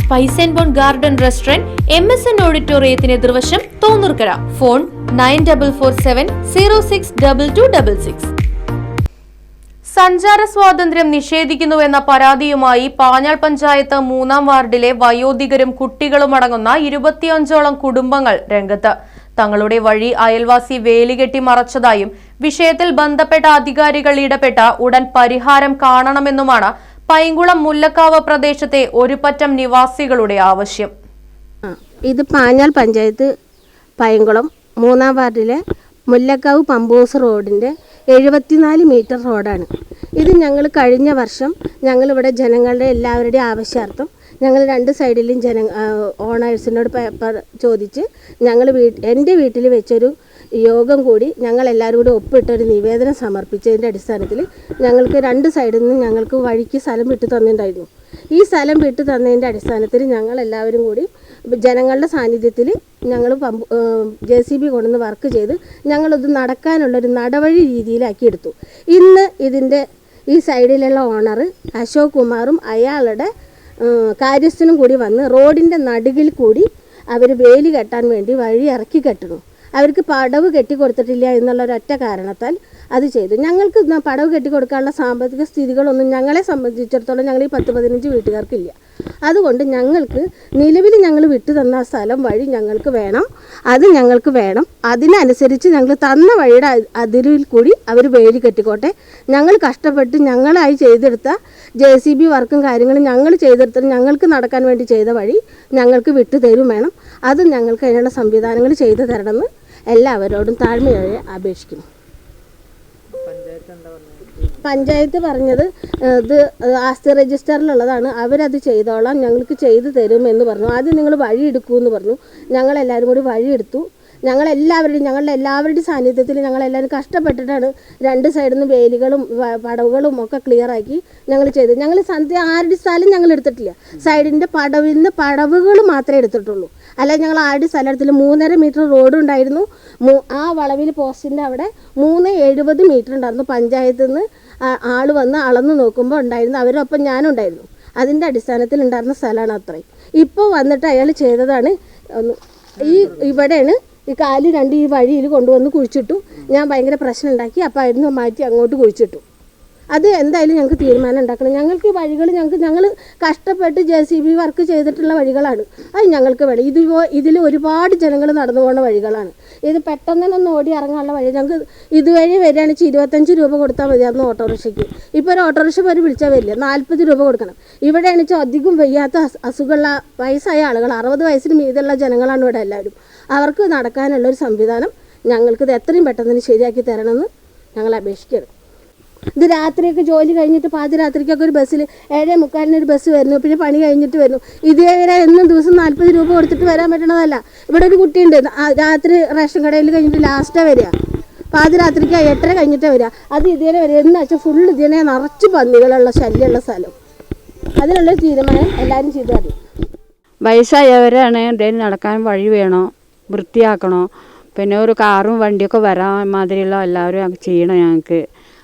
Spice and bone garden restaurant M S N ഓഡിറ്റോറിയത്തിന് എതിർവശം Thonnurkara. Phone nine double four seven zero six double two double six. സഞ്ചാര സ്വാതന്ത്ര്യം നിഷേധിക്കുന്നുവെന്ന പരാതിയുമായി പാഞ്ഞാൾ പഞ്ചായത്ത് മൂന്നാം വാർഡിലെ വയോധികരും കുട്ടികളും അടങ്ങുന്ന ഇരുപത്തിയഞ്ചോളം കുടുംബങ്ങൾ രംഗത്ത്. തങ്ങളുടെ വഴി അയൽവാസി വേലികെട്ടി മറച്ചതായും വിഷയത്തിൽ ബന്ധപ്പെട്ട അധികാരികൾ ഇടപെട്ട ഉടൻ പരിഹാരം കാണണമെന്നുമാണ് പൈങ്കുളം മുല്ലക്കാവ് പ്രദേശത്തെ ഒരുപറ്റം നിവാസികളുടെ ആവശ്യം. ഇത് പാഞ്ഞാൽ പഞ്ചായത്ത് പൈങ്കുളം മൂന്നാം വാർഡിലെ മുല്ലക്കാവ് പമ്പൂസ് റോഡിന്റെ എഴുപത്തിനാല് മീറ്റർ റോഡാണ്. ഇത് ഞങ്ങൾ കഴിഞ്ഞ വർഷം ഞങ്ങളിവിടെ ജനങ്ങളുടെ എല്ലാവരുടെയും ആവശ്യാർത്ഥം ഞങ്ങൾ രണ്ട് സൈഡിലും ജന ഓണേഴ്സിനോട് ചോദിച്ച് ഞങ്ങൾ വീ എന്റെ വീട്ടിൽ വെച്ചൊരു യോഗം കൂടി ഞങ്ങൾ എല്ലാവരും കൂടി ഒപ്പിട്ടൊരു നിവേദനം സമർപ്പിച്ചതിന്റെ അടിസ്ഥാനത്തിൽ ഞങ്ങൾക്ക് രണ്ട് സൈഡിൽ നിന്ന് ഞങ്ങൾക്ക് വഴിക്ക് സ്ഥലം വിട്ടു തന്നിട്ടുണ്ടായിരുന്നു. ഈ സ്ഥലം വിട്ടു തന്നതിന്റെ അടിസ്ഥാനത്തിൽ ഞങ്ങൾ എല്ലാവരും കൂടി ജനങ്ങളുടെ സാന്നിധ്യത്തിൽ ഞങ്ങൾ പമ്പ് ജെ സി ബി കൊണ്ടുവന്ന് വർക്ക് ചെയ്ത് ഞങ്ങളിത് നടക്കാനുള്ളൊരു നടവഴി രീതിയിലാക്കി എടുത്തു. ഇന്ന് ഇതിന്റെ ഈ സൈഡിലുള്ള ഓണർ അശോക് കുമാറും അയാളുടെ കാര്യസ്ഥനും കൂടി വന്ന് റോഡിന്റെ നടുകിൽ കൂടി അവർ വേലി കെട്ടാൻ വേണ്ടി വഴി ഇറക്കി കെട്ടണു. അവർക്ക് പടവ് കെട്ടിക്കൊടുത്തിട്ടില്ല എന്നുള്ള ഒരൊറ്റ കാരണത്താൽ അത് ചെയ്തു. ഞങ്ങൾക്ക് പടവ് കെട്ടിക്കൊടുക്കാനുള്ള സാമ്പത്തിക സ്ഥിതികളൊന്നും ഞങ്ങളെ സംബന്ധിച്ചിടത്തോളം ഞങ്ങൾ ഈ പത്ത് പതിനഞ്ച് വീട്ടുകാർക്കില്ല. അതുകൊണ്ട് ഞങ്ങൾക്ക് നിലവിൽ ഞങ്ങൾ വിട്ടു തന്ന സ്ഥലം വഴി ഞങ്ങൾക്ക് വേണം. അത് ഞങ്ങൾക്ക് വേണം. അതിനനുസരിച്ച് ഞങ്ങൾ തന്ന വഴിയുടെ അതിരിൽ കൂടി അവർ വേലി കെട്ടിക്കോട്ടെ. ഞങ്ങൾ കഷ്ടപ്പെട്ട് ഞങ്ങളായി ചെയ്തെടുത്ത ജെ സി ബി വർക്കും കാര്യങ്ങളും ഞങ്ങൾ ചെയ്തെടുത്ത ഞങ്ങൾക്ക് നടക്കാൻ വേണ്ടി ചെയ്ത വഴി ഞങ്ങൾക്ക് വിട്ടു തരും വേണം അത് ഞങ്ങൾക്ക് അതിനുള്ള സംവിധാനങ്ങൾ ചെയ്തു തരണമെന്ന് എല്ലാവരോടും താഴ്മയോടെ അപേക്ഷിക്കുന്നു. പഞ്ചായത്ത് പറഞ്ഞത് ഇത് ആസ്തി രജിസ്റ്ററിലുള്ളതാണ്. അവരത് ചെയ്തോളാം ഞങ്ങൾക്ക് ചെയ്തു തരും എന്ന് പറഞ്ഞു. ആദ്യം നിങ്ങൾ വഴിയെടുക്കൂ എന്ന് പറഞ്ഞു. ഞങ്ങളെല്ലാവരും കൂടി വഴിയെടുത്തു ഞങ്ങളെല്ലാവരുടെയും ഞങ്ങളുടെ എല്ലാവരുടെയും സാന്നിധ്യത്തിൽ ഞങ്ങളെല്ലാവരും കഷ്ടപ്പെട്ടിട്ടാണ് രണ്ട് സൈഡിൽ നിന്ന് വേലികളും പടവുകളും ഒക്കെ ക്ലിയറാക്കി ഞങ്ങൾ ചെയ്തു ഞങ്ങൾ സന്ധ്യ ആരുടെ സ്ഥലം ഞങ്ങൾ എടുത്തിട്ടില്ല. സൈഡിന്റെ പടവിൽ നിന്ന് പടവുകൾ മാത്രമേ എടുത്തിട്ടുള്ളൂ. അല്ല ഞങ്ങൾ ആരുടെ സ്ഥലത്തിൽ മൂന്നര മീറ്റർ റോഡ് ഉണ്ടായിരുന്നു. ആ വളവിൽ പോസ്റ്റിന്റെ അവിടെ മൂന്ന് എഴുപത് മീറ്റർ ഉണ്ടായിരുന്നു. പഞ്ചായത്തിൽ നിന്ന് ആൾ വന്ന് അളന്ന് നോക്കുമ്പോൾ ഉണ്ടായിരുന്നു. അവരൊപ്പം ഞാനുണ്ടായിരുന്നു അതിന്റെ അടിസ്ഥാനത്തിൽ ഉണ്ടായിരുന്ന സ്ഥലമാണ് അത്രയും. ഇപ്പോൾ വന്നിട്ട് അയാൾ ചെയ്തതാണ് ഈ ഇവിടെയാണ് ഈ കാൽ രണ്ട് ഈ വഴിയിൽ കൊണ്ടുവന്ന് കുഴിച്ചിട്ടു. ഞാൻ ഭയങ്കര പ്രശ്നം ഉണ്ടാക്കി അപ്പോൾ അവിടുന്ന് മാറ്റി അങ്ങോട്ട് കുഴിച്ചിട്ടു. അത് എന്തായാലും ഞങ്ങൾക്ക് തീരുമാനം ഉണ്ടാക്കണം. ഞങ്ങൾക്ക് ഈ വഴികൾ ഞങ്ങൾക്ക് ഞങ്ങൾ കഷ്ടപ്പെട്ട് ജെ സി ബി വർക്ക് ചെയ്തിട്ടുള്ള വഴികളാണ്. അത് ഞങ്ങൾക്ക് വേണം. ഇത് ഇതിൽ ഒരുപാട് ജനങ്ങൾ നടന്നു പോകുന്ന വഴികളാണ്. ഇത് പെട്ടെന്ന് തന്നെ ഓടി ഇറങ്ങാനുള്ള വഴി ഞങ്ങൾക്ക് ഇതുവഴി വരികയാണെന്ന് വെച്ചാൽ ഇരുപത്തഞ്ച് രൂപ കൊടുത്താൽ മതിയായിരുന്നു ഓട്ടോറിക്ഷയ്ക്ക്. ഇപ്പോൾ ഒരു ഓട്ടോറിക്ഷ പേര് വിളിച്ചാൽ വരില്ല. നാൽപ്പത് രൂപ കൊടുക്കണം. ഇവിടെയാണെന്ന് വെച്ചാൽ അധികം വയ്യാത്ത അസ്- അസുഖമുള്ള വയസ്സായ ആളുകൾ. അറുപത് വയസ്സിന് മീതുള്ള ജനങ്ങളാണ് ഇവിടെ എല്ലാവരും. അവർക്ക് നടക്കാനുള്ളൊരു സംവിധാനം ഞങ്ങൾക്കിത് എത്രയും പെട്ടെന്ന് ശരിയാക്കി തരണമെന്ന് ഞങ്ങൾ അപേക്ഷിക്കണം ഇത് രാത്രിയൊക്കെ ജോലി കഴിഞ്ഞിട്ട് പാതിരാത്രിക്കൊക്കെ ഒരു ബസ്സിൽ ഏഴേ മുക്കാലിന് ഒരു ബസ് വരുന്നു പിന്നെ പണി കഴിഞ്ഞിട്ട് വരുന്നു. ഇതേവരെ എന്നും ദിവസം നാൽപ്പത് രൂപ കൊടുത്തിട്ട് വരാൻ പറ്റണതല്ല. ഇവിടെ ഒരു കുട്ടിയുണ്ട് രാത്രി റേഷൻ കടയിൽ കഴിഞ്ഞിട്ട് ലാസ്റ്റാണ് വരിക. പാതിരാത്രിക്ക് എട്ടര കഴിഞ്ഞിട്ടാണ് വരിക. അത് ഇതേനെ വരിക. എന്ന് വെച്ചാൽ ഫുള്ള് ഇതിനെ നിറച്ച് പന്നികളുള്ള ശല്യമുള്ള സ്ഥലം. അതിനുള്ള തീരുമാനം എല്ലാവരും ചെയ്തു തരും വയസ്സായവരാണ് എന്തെങ്കിലും നടക്കാൻ വഴി വേണോ വൃത്തിയാക്കണോ പിന്നെ ഒരു കാറും വണ്ടിയൊക്കെ വരാൻ മാതിരിയുള്ള എല്ലാവരും ചെയ്യണം ഞങ്ങൾക്ക്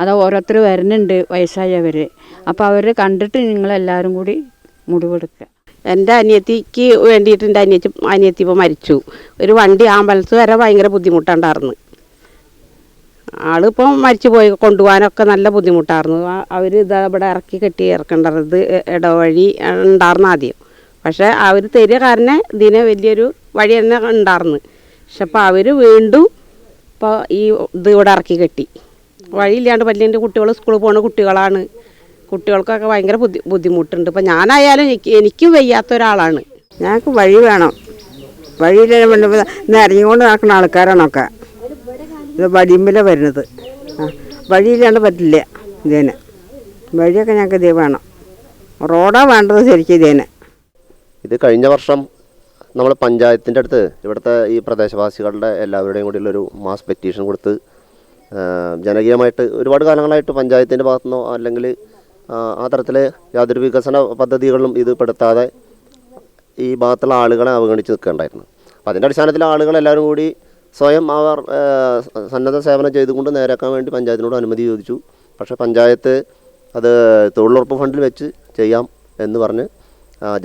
അത് ഓരോരുത്തർ വരുന്നുണ്ട് വയസ്സായവർ അപ്പോൾ അവർ കണ്ടിട്ട് നിങ്ങളെല്ലാവരും കൂടി മുടിവെടുക്കുക എന്റെ അനിയത്തിക്ക് വേണ്ടിയിട്ട് എന്റെ അനിയത്തി അനിയത്തി ഇപ്പോൾ മരിച്ചു. ഒരു വണ്ടി ആംബുലൻസ് വരെ ഭയങ്കര ബുദ്ധിമുട്ടുണ്ടായിരുന്നു. ആളിപ്പം മരിച്ചു പോയി കൊണ്ടുപോകാനൊക്കെ നല്ല ബുദ്ധിമുട്ടായിരുന്നു. അവർ ഇത് ഇവിടെ ഇറക്കി കെട്ടി ഇറക്കേണ്ടത് ഇടവഴി ഉണ്ടായിരുന്നു ആദ്യം. പക്ഷേ അവർ തരിക കാരണം ഇതിന് വലിയൊരു വഴി തന്നെ ഉണ്ടായിരുന്നു. പക്ഷെ അപ്പോൾ അവർ വീണ്ടും ഇപ്പോൾ ഈ ഇത് ഇവിടെ ഇറക്കി കെട്ടി. വഴിയില്ലാണ്ട് വലിയ കുട്ടികൾ സ്കൂളിൽ പോകുന്ന കുട്ടികളാണ്. കുട്ടികൾക്കൊക്കെ ഭയങ്കര ബുദ്ധി ബുദ്ധിമുട്ടുണ്ട്. ഇപ്പം ഞാനായാലും എനിക്ക് എനിക്കും വയ്യാത്ത ഒരാളാണ്. ഞങ്ങൾക്ക് വഴി വേണം. വഴിയിൽ ഇറങ്ങിക്കൊണ്ട് നടക്കുന്ന ആൾക്കാരാണൊക്കെ. ഇത് വടിയുമ്പിലാണ് വരുന്നത്. വഴിയില്ലാണ്ട് പറ്റില്ല ഇതിന്. വഴിയൊക്കെ ഞങ്ങൾക്ക് ഇത് വേണം. റോഡാണ് വേണ്ടത് ശരിക്കും ഇതിന്. ഇത് കഴിഞ്ഞ വർഷം നമ്മൾ പഞ്ചായത്തിന്റെ അടുത്ത് ഇവിടുത്തെ ഈ പ്രദേശവാസികളുടെ എല്ലാവരുടെയും കൂടിയുള്ളൊരു മാസ് പെറ്റീഷൻ കൊടുത്ത് ജനകീയമായിട്ട് ഒരുപാട് കാലങ്ങളായിട്ട് പഞ്ചായത്തിന്റെ ഭാഗത്തുനിന്നോ അല്ലെങ്കിൽ ആ, തരത്തിലെ യാതൊരു വികസന പദ്ധതികളിലും ഇത് പെടുത്താതെ ഈ ഭാഗത്തുള്ള ആളുകളെ അവഗണിച്ച് നിൽക്കേണ്ടായിരുന്നു. അപ്പോൾ അതിന്റെ അടിസ്ഥാനത്തിൽ ആളുകളെല്ലാവരും കൂടി സ്വയം അവർ സന്നദ്ധ സേവനം ചെയ്തുകൊണ്ട് നേരാക്കാൻ വേണ്ടി പഞ്ചായത്തിനോട് അനുമതി ചോദിച്ചു. പക്ഷേ പഞ്ചായത്ത് അത് തൊഴിലുറപ്പ് ഫണ്ടിൽ വെച്ച് ചെയ്യാം എന്ന് പറഞ്ഞ്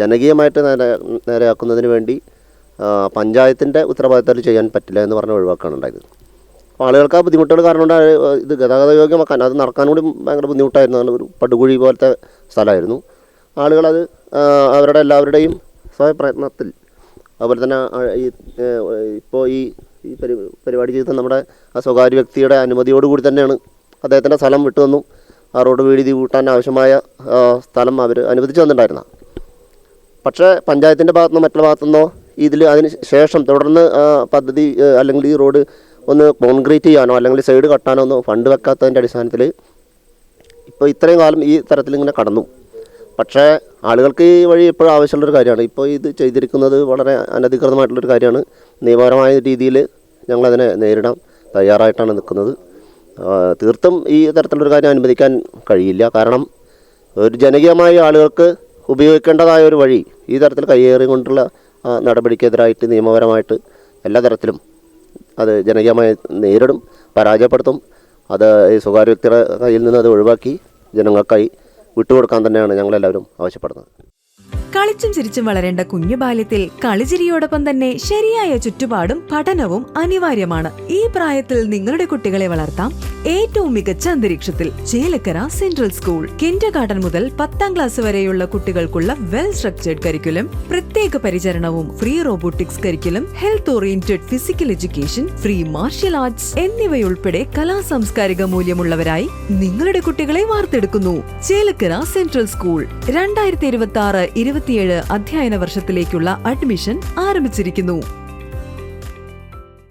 ജനകീയമായിട്ട് നേരെ നേരെയാക്കുന്നതിന് വേണ്ടി പഞ്ചായത്തിന്റെ ഉത്തരവാദിത്തത്തിൽ ചെയ്യാൻ പറ്റില്ല എന്ന് പറഞ്ഞ് ഒഴിവാക്കുകയാണ് ഉണ്ടായത്. ആളുകൾക്ക് ആ ബുദ്ധിമുട്ടുകൾ കാരണം കൊണ്ട് ഇത് ഗതാഗത യോഗ്യമാക്കാൻ അത് നടക്കാൻ കൂടി ഭയങ്കര ബുദ്ധിമുട്ടായിരുന്നു. ഒരു പടുകുഴി പോലത്തെ സ്ഥലമായിരുന്നു. ആളുകളത് അവരുടെ എല്ലാവരുടെയും സ്വയപ്രയത്നത്തിൽ അതുപോലെ തന്നെ ഈ ഇപ്പോൾ ഈ ഈ പരി പരിപാടി ചെയ്ത നമ്മുടെ ആ സ്വകാര്യ വ്യക്തിയുടെ അനുമതിയോടുകൂടി തന്നെയാണ് അദ്ദേഹത്തിന്റെ സ്ഥലം വിട്ടു വന്നു ആ റോഡ് വീതി കൂട്ടാൻ ആവശ്യമായ സ്ഥലം അവർ അനുവദിച്ചു തന്നിട്ടുണ്ടായിരുന്ന. പക്ഷേ പഞ്ചായത്തിന്റെ ഭാഗത്തുനിന്നോ മറ്റുള്ള ഭാഗത്തുനിന്നോ ഇതിൽ അതിന് ശേഷം തുടർന്ന് പദ്ധതി അല്ലെങ്കിൽ ഈ റോഡ് ഒന്ന് കോൺക്രീറ്റ് ചെയ്യാനോ അല്ലെങ്കിൽ സൈഡ് കട്ടാനോ ഒന്നും ഫണ്ട് വെക്കാത്തതിന്റെ അടിസ്ഥാനത്തിൽ ഇപ്പോൾ ഇത്രയും കാലം ഈ തരത്തിൽ ഇങ്ങനെ കടന്നു. പക്ഷേ ആളുകൾക്ക് ഈ വഴി എപ്പോഴും ആവശ്യമുള്ളൊരു കാര്യമാണ്. ഇപ്പോൾ ഇത് ചെയ്തിരിക്കുന്നത് വളരെ അനധികൃതമായിട്ടുള്ളൊരു കാര്യമാണ്. നിയമപരമായ രീതിയിൽ ഞങ്ങളതിനെ നേരിടാൻ തയ്യാറായിട്ടാണ് നിൽക്കുന്നത്. തീർത്തും ഈ തരത്തിലുള്ളൊരു കാര്യം അനുവദിക്കാൻ കഴിയില്ല. കാരണം ഒരു ജനകീയമായി ആളുകൾക്ക് ഉപയോഗിക്കേണ്ടതായ ഒരു വഴി ഈ തരത്തിൽ കയ്യേറി കൊണ്ടുള്ള നടപടിക്കെതിരായിട്ട് നിയമപരമായിട്ട് എല്ലാ തരത്തിലും അത് ജനകീയമായി നേരിടും പരാജയപ്പെടുത്തും. അത് ഈ സ്വകാര്യ വ്യക്തിയുടെ കയ്യിൽ നിന്ന് അത് ഒഴിവാക്കി ജനങ്ങൾക്കായി വിട്ടുകൊടുക്കാൻ തന്നെയാണ് ഞങ്ങളെല്ലാവരും ആവശ്യപ്പെടുന്നത്. കളിച്ചും ചിരിച്ചും വളരേണ്ട കുഞ്ഞു ബാല്യത്തിൽ കളിചിരിയോടൊപ്പം തന്നെ ശരിയായ ചുറ്റുപാടും പഠനവും അനിവാര്യമാണ്. ഈ പ്രായത്തിൽ നിങ്ങളുടെ കുട്ടികളെ വളർത്താം ഏറ്റവും മികച്ച അന്തരീക്ഷത്തിൽ Chelakkara central school. Kindergarten മുതൽ പത്താം ക്ലാസ് വരെയുള്ള കുട്ടികൾക്കുള്ള വെൽ സ്ട്രക്ചേർഡ് കരിക്കുലം പ്രത്യേക പരിചരണവും free robotics curriculum health oriented physical education free martial arts എന്നിവയുൾപ്പെടെ കലാ സാംസ്കാരിക മൂല്യമുള്ളവരായി നിങ്ങളുടെ കുട്ടികളെ വാർത്തെടുക്കുന്നു. Chelakkara central school. രണ്ടായിരത്തി ഇരുപത്തി ആറ് ഇരുപത്തിയേഴ് അധ്യയന വർഷത്തിലേക്കുള്ള അഡ്മിഷൻ ആരംഭിച്ചിരിക്കുന്നു.